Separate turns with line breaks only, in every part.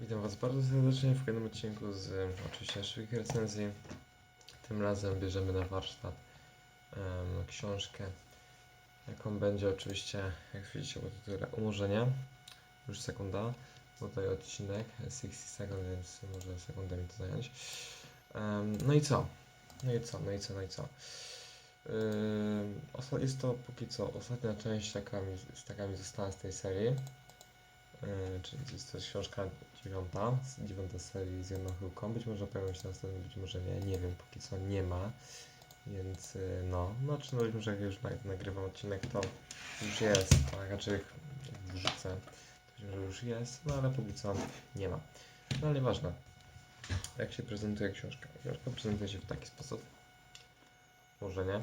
Witam Was bardzo serdecznie w kolejnym odcinku z oczywiście naszych recenzji. Tym razem bierzemy na warsztat em, książkę, jaką będzie oczywiście, jak widzicie po tytule, umorzenia. Już sekunda, bo tutaj odcinek 60 sekund, więc może sekundę mi to zająć. Em, no i co? No i co? No i co? No i co? Osta- jest to póki co ostatnia część, jaka mi, taka mi została z tej serii. Yy, czyli jest książka dziewiąta, dziewiąta serii z jedną chyłką. Być może pojawią się następne, być może nie, nie wiem, póki co nie ma. Więc yy, no, no czy no być może jak już nag- nagrywam odcinek, to już jest, tak, raczej wrzucę, to być może już jest, no ale póki co nie ma. No ale nieważne. Jak się prezentuje książka? Książka prezentuje się w taki sposób. Może nie.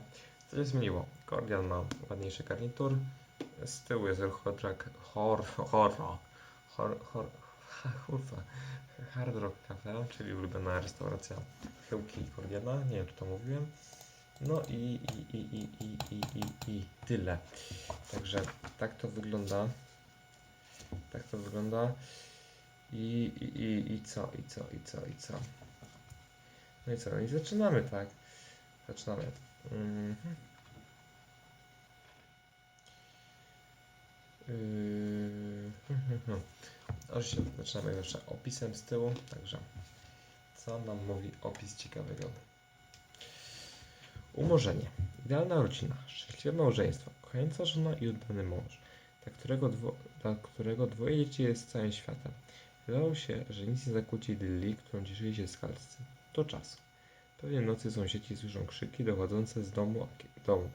Co się zmieniło? Kordian ma ładniejszy garnitur, z tyłu jest Hordrag, hor, horro, hor, hor, Hard Rock Cafe, czyli ulubiona restauracja Chyłki i Kordiana, nie wiem czy to mówiłem. No i, i, i, i, i, i, i, i tyle. Także tak to wygląda. Tak to wygląda. I, i, i, i co, i co, i co, i co. No i co, no i zaczynamy, tak? Zaczynamy. Mhm. Yy, Oczywiście zaczynamy zawsze opisem z tyłu, także co nam mówi opis ciekawego? Umorzenie. Idealna rodzina, szczęśliwe małżeństwo, kochająca żona i oddany mąż, dla którego, dwo, dla którego dwoje dzieci jest całym światem. Wydawało się, że nic nie zakłóci idylii, którą cieszyli się skalscy. Do czasu. Pewnej nocy sąsiedzi słyszą krzyki dochodzące z domu, domu.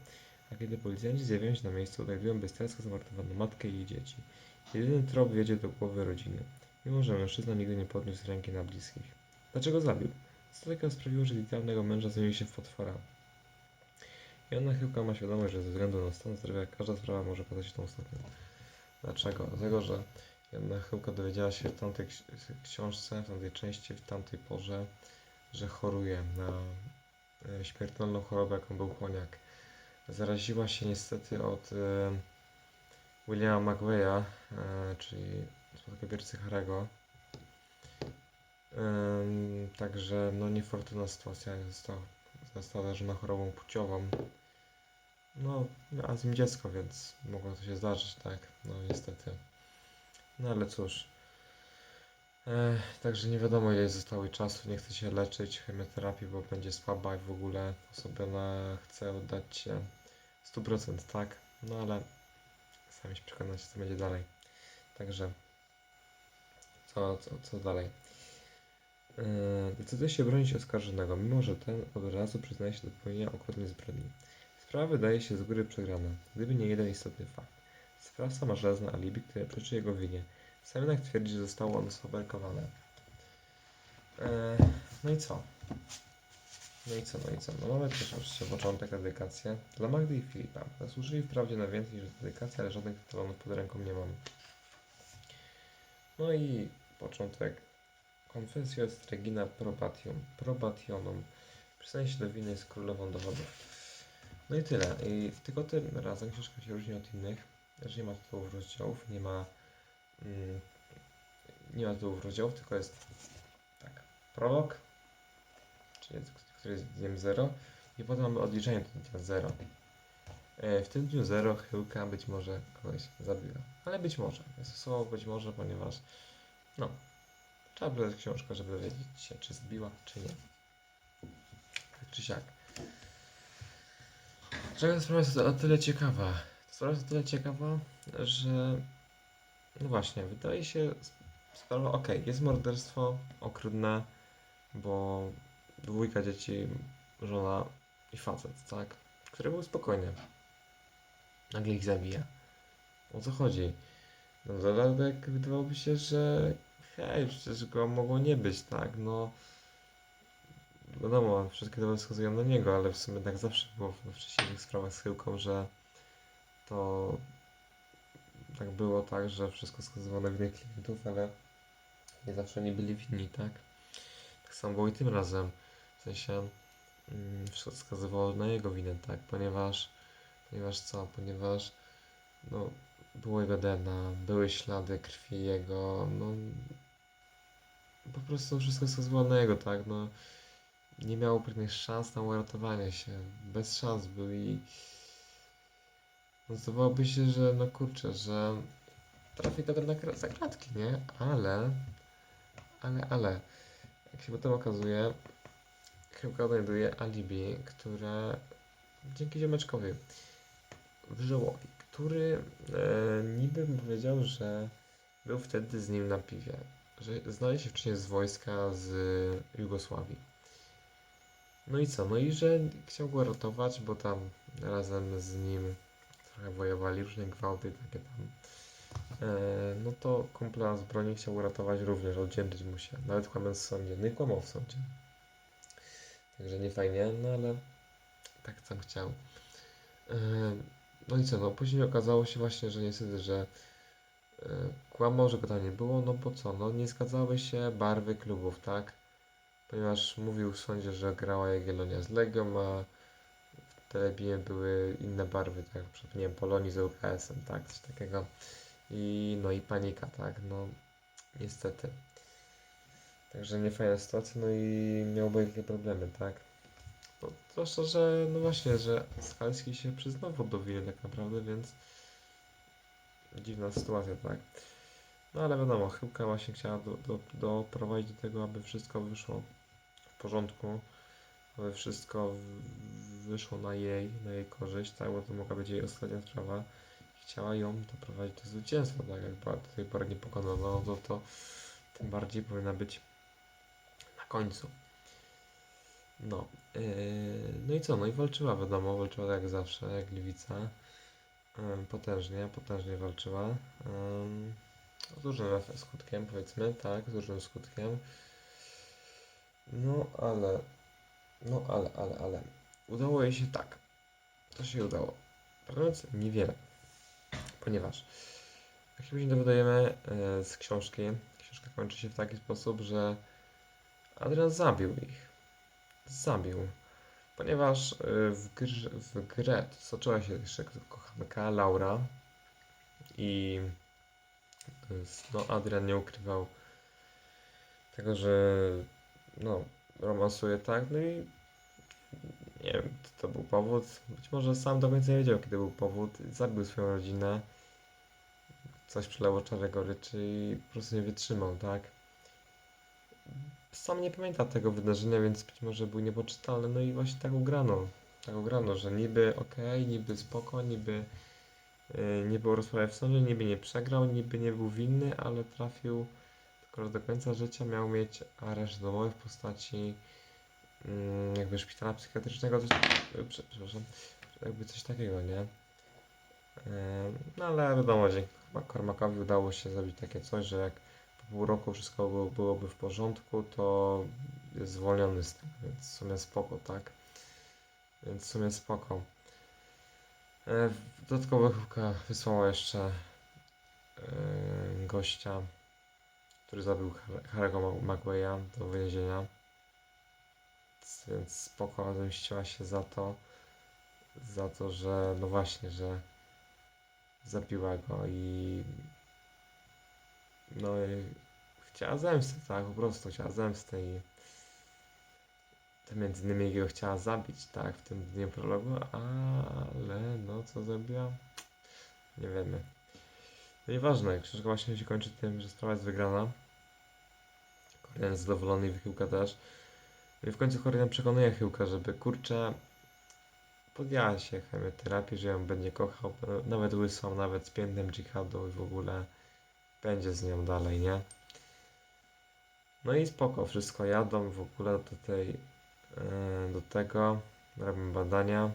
A kiedy policjanci zjawiają się na miejscu, znajdują bestialsko zamordowaną matkę i jej dzieci. Jedyny trop wiedzie do głowy rodziny, mimo że mężczyzna nigdy nie podniósł ręki na bliskich. Dlaczego zabił? Co takiego sprawiło, że idealnego męża zamienił się w potwora? Joanna Chyłka ma świadomość, że ze względu na stan zdrowia każda sprawa może okazać się tą ostatnią. Dlaczego? Dlatego, że Joanna Chyłka dowiedziała się w tamtej ksi- książce, w tamtej części, w tamtej porze, że choruje na e, śmiertelną chorobę, jaką był chłoniak. Zaraziła się niestety od e, Williama McVeya, e, czyli spadkobiercy Harego. Em, Także no niefortunna sytuacja została, została zarażona chorobą płciową. No, miała z nim dziecko, więc mogło to się zdarzyć, tak, no niestety. No ale cóż. E, także nie wiadomo ile zostało czasu, nie chce się leczyć chemioterapii, bo będzie słaba i w ogóle osobiona chce oddać się 100%, tak? No ale sami się przekonacie, co będzie dalej. Także co, co, co dalej? Yy, decyduje się bronić oskarżonego, mimo że ten od razu przyznaje się do popełnienia okrutnej zbrodni. Sprawa wydaje się z góry przegrana, gdyby nie jeden istotny fakt. Sprawca ma żelazne alibi, które przeczy jego winie. Sam jednak twierdzi, że zostało ono sfabrykowane. Yy, no i co? No i co, no i co? No mamy też oczywiście początek, dedykację dla Magdy i Filipa. Zasłużyli wprawdzie na więcej niż dedykację, ale żadnych talonów pod ręką nie mamy. No i początek. Confessio est regina probatium, probationum. Przyznaje się do winy z królową dowodów. No i tyle. I tylko tym razem książka się różni od innych, że nie ma tytułów rozdziałów, nie ma mm, nie ma tytułów rozdziałów, tylko jest tak, prolog, czyli jest, który jest dniem 0 i potem mamy odliczenie do dnia 0. E, W tym dniu 0 chyłka być może kogoś zabiła. Ale być może. Jest słowo być może, ponieważ no, trzeba by książkę, żeby wiedzieć się, czy zbiła, czy nie. Tak czy siak. Dlaczego ta sprawa jest o tyle ciekawa? Ta sprawa jest o tyle ciekawa, że no właśnie, wydaje się sprawa, okej, jest morderstwo okrutne, bo dwójka dzieci, żona i facet, tak? Który był spokojny. Nagle ich zabija. O co chodzi? No dodatek wydawałoby się, że hej, przecież go mogło nie być, tak? No wiadomo, wszystkie dowody wskazują na niego, ale w sumie tak zawsze było we wcześniejszych sprawach z Chyłką, że to tak było tak, że wszystko wskazywało na winnych klientów, ale nie zawsze nie byli winni, tak? Tak samo było i tym razem. W sensie mm, wszystko wskazywało na jego winę, tak? Ponieważ, ponieważ co? Ponieważ no, było jego DNA, były ślady krwi jego, no po prostu wszystko jest zwolnego, tak, no nie miało pewnych szans na uratowanie się, bez szans był i no zdawałoby się, że no kurczę, że trafi nawet na kra- za kratki, nie, ale, ale, ale, jak się potem okazuje, chyba znajduje alibi, które dzięki ziomeczkowi Wyżołowi, który e, niby powiedział, że był wtedy z nim na piwie, że znali się wcześniej z wojska z Jugosławii. No i co? No i że chciał go ratować, bo tam razem z nim trochę wojowali, różne gwałty takie tam. E, no to kumpla z broni chciał uratować również, oddzięczyć mu się, nawet kłamiąc w sądzie. No i kłamał w sądzie. Także nie fajnie, no ale tak sam chciał. E, no i co, no później okazało się właśnie, że niestety, że e, kłamał, że go tam nie było, no bo co, no nie zgadzały się barwy klubów, tak? Ponieważ mówił w sądzie, że grała Jagiellonia z Legią, a w Telebimie były inne barwy, tak? Nie wiem, Polonii z UKS-em, tak? Coś takiego. I no i panika, tak? No niestety. Także niefajna sytuacja, no i miał wielkie problemy, tak? No, zwłaszcza, że no właśnie, że Skalski się przyznał do winy tak naprawdę, więc dziwna sytuacja, tak? No ale wiadomo, Chyłka właśnie chciała do, do, doprowadzić do tego, aby wszystko wyszło w porządku, aby wszystko wyszło na jej, na jej korzyść, tak? Bo to mogła być jej ostatnia sprawa. Chciała ją doprowadzić do zwycięstwa, tak? Jak była do tej pory nie no to, to tym bardziej powinna być na końcu. No, yy, no i co? No i walczyła, wiadomo, walczyła jak zawsze, jak Gliwica. Ym, potężnie, potężnie walczyła. Ym, z efe- skutkiem, powiedzmy, tak, z dużym skutkiem. No, ale, no, ale, ale, ale. Udało jej się tak. To się udało. Prawdopodobnie niewiele. Ponieważ, jak się dowiadujemy e, z książki, książka kończy się w taki sposób, że Adrian zabił ich. Zabił. Ponieważ e, w, grze, w grę stoczyła się jeszcze kochanka Laura i e, no, Adrian nie ukrywał tego, że no, romansuje tak, no i nie wiem, czy to był powód. Być może sam do końca nie wiedział, kiedy był powód. Zabił swoją rodzinę. Coś przeleło czarę goryczy i po prostu nie wytrzymał, tak? Sam nie pamięta tego wydarzenia, więc być może był niepoczytalny. No i właśnie tak ugrano. Tak ugrano, że niby okej, niby spoko, niby yy, nie było rozprawy w sądzie, niby nie przegrał, niby nie był winny, ale trafił tylko, do końca życia miał mieć areszt domowy w postaci mm, jakby szpitala psychiatrycznego, coś, prze- przepraszam, jakby coś takiego, nie? Em, No ale wiadomo, dzięki Kormakowi udało się zrobić takie coś, że jak pół roku wszystko było, byłoby w porządku, to jest zwolniony z tego, więc w sumie spoko, tak? Więc w sumie spoko. E, Dodatkowo Chyłka wysłała jeszcze e, gościa, który zabił Har- Harry'ego Maguire'a do więzienia. Więc spoko, zemściła się za to, za to, że no właśnie, że zabiła go i no i chciała zemsty, tak, po prostu chciała zemsty i to między innymi go chciała zabić, tak, w tym dniu prologu, ale no co zrobiła? Nie wiemy. No nieważne, książka właśnie się kończy tym, że sprawa jest wygrana. Korean jest zadowolony i Chyłka też. No i w końcu Korean przekonuje Chyłka, żeby kurczę podjęła się chemioterapii, że ją będzie kochał, nawet łysą, nawet z piętnem dżihadu i w ogóle będzie z nią dalej, nie? No i spoko, wszystko jadą w ogóle do tej, e, do tego, robią badania.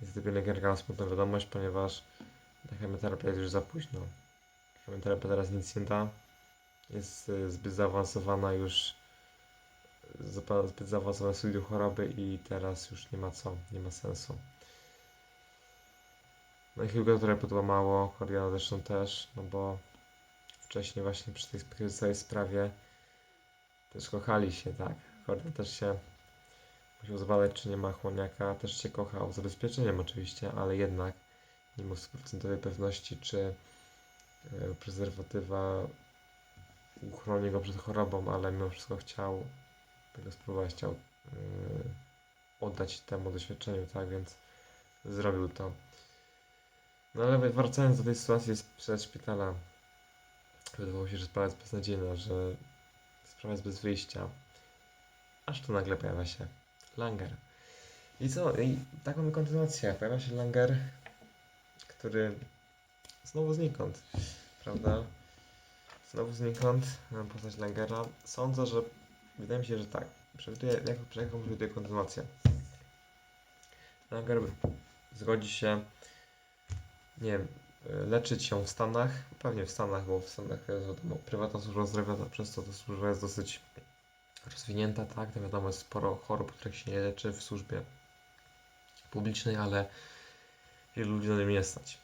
Niestety pielęgniarka ma smutną wiadomość, ponieważ na chemioterapię jest już za późno. Chemioterapia teraz nic nie da. Jest e, zbyt zaawansowana już zbyt zaawansowane studium choroby i teraz już nie ma co, nie ma sensu. No i Hugo trochę podłamało, Koriana zresztą też, no bo wcześniej właśnie przy tej całej sprawie też kochali się, tak. Korian też się musiał zbadać, czy nie ma chłoniaka, też się kochał, z zabezpieczeniem oczywiście, ale jednak nie miał 100% pewności, czy e, prezerwatywa uchroni go przed chorobą, ale mimo wszystko chciał tego spróbować, chciał yy, oddać temu doświadczeniu, tak, więc zrobił to. No ale wracając do tej sytuacji sprzed szpitala, wydawało się, że sprawa jest beznadziejna, że sprawa jest bez wyjścia. Aż tu nagle pojawia się Langer. I co? I taką mamy kontynuację. Pojawia się Langer, który znowu znikąd, prawda? Znowu znikąd mam postać Langera. Sądzę, że wydaje mi się, że tak. Przewiduję, jak, jaką przewiduję kontynuację. Langer zgodzi się, nie wiem, leczyć się w Stanach, pewnie w Stanach, bo w Stanach jest wiadomo, prywatna służba zdrowia, przez to ta służba jest dosyć rozwinięta, tak, wiadomo, jest sporo chorób, których się nie leczy w służbie publicznej, ale wielu ludzi na tym nie stać.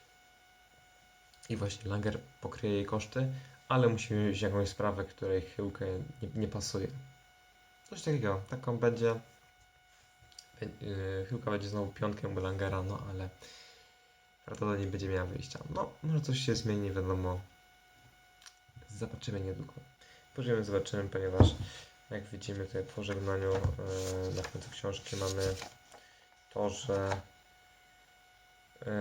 I właśnie Langer pokryje jej koszty, ale musi mieć jakąś sprawę, której chyłkę nie, nie pasuje. Coś takiego, taką będzie. Yy, chyłka będzie znowu piątkiem Langera, no ale prawdopodobnie nie będzie miała wyjścia. No, może coś się zmieni, wiadomo. Zobaczymy niedługo. Pożyjemy, zobaczymy, ponieważ jak widzimy tutaj po żegnaniu yy, na końcu książki mamy to, że yy,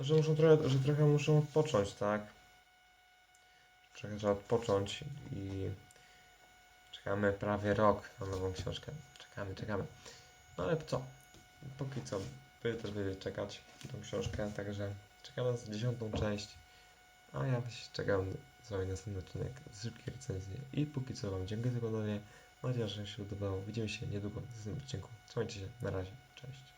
że muszą trochę, że trochę muszą odpocząć, tak? Trochę trzeba odpocząć i czekamy prawie rok na nową książkę. Czekamy, czekamy. No ale co? Póki co, wy też będziecie czekać na tą książkę, także czekamy na dziesiątą część. A ja czekam z wami na następny odcinek z szybkiej recenzji. I póki co wam dziękuję za oglądanie. Mam nadzieję, że się udało. Widzimy się niedługo w następnym odcinku. Trzymajcie się, na razie, cześć.